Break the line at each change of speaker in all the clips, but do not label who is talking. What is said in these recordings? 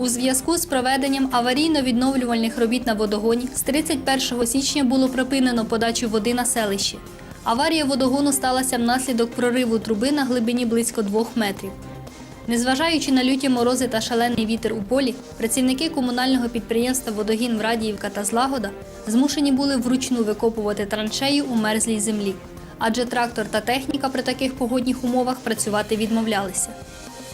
У зв'язку з проведенням аварійно-відновлювальних робіт на водогоні з 31 січня було припинено подачу води на селище. Аварія водогону сталася внаслідок прориву труби на глибині близько 2 метрів. Незважаючи на люті морози та шалений вітер у полі, працівники комунального підприємства Водогін Врадіївка та Злагода змушені були вручну викопувати траншею у мерзлій землі, адже трактор та техніка при таких погодних умовах працювати відмовлялися.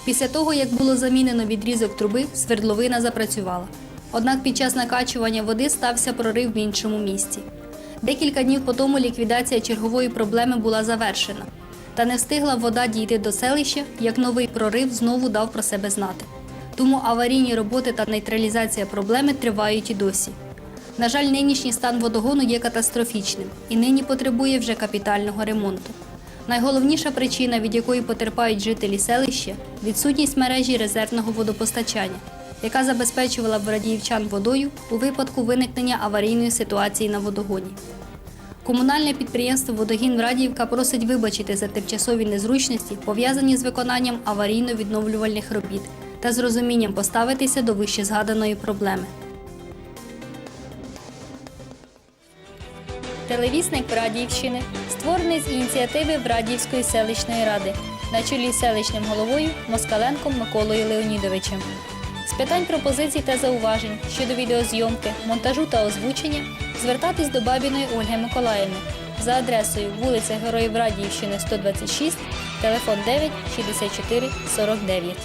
Після того, як було замінено відрізок труби, свердловина запрацювала. Однак під час накачування води стався прорив в іншому місці. Декілька днів по тому ліквідація чергової проблеми була завершена. Та не встигла вода дійти до селища, як новий прорив знову дав про себе знати. Тому аварійні роботи та нейтралізація проблеми тривають і досі. На жаль, нинішній стан водогону є катастрофічним і нині потребує вже капітального ремонту. Найголовніша причина, від якої потерпають жителі селища відсутність мережі резервного водопостачання, яка забезпечувала б радіївчан водою у випадку виникнення аварійної ситуації на водогоні. Комунальне підприємство Водогін Радіївка просить вибачити за тимчасові незручності, пов'язані з виконанням аварійно-відновлювальних робіт та з розумінням поставитися до вище згаданої проблеми. Телевісник Радіївщини створений з ініціативи Врадіївської селищної ради на чолі з селищним головою Москаленком Миколою Леонідовичем. З питань пропозицій та зауважень щодо відеозйомки, монтажу та озвучення звертатись до Бабіної Ольги Миколаївни за адресою вулиця Героїв Радіївщини 126, телефон 9 64 49.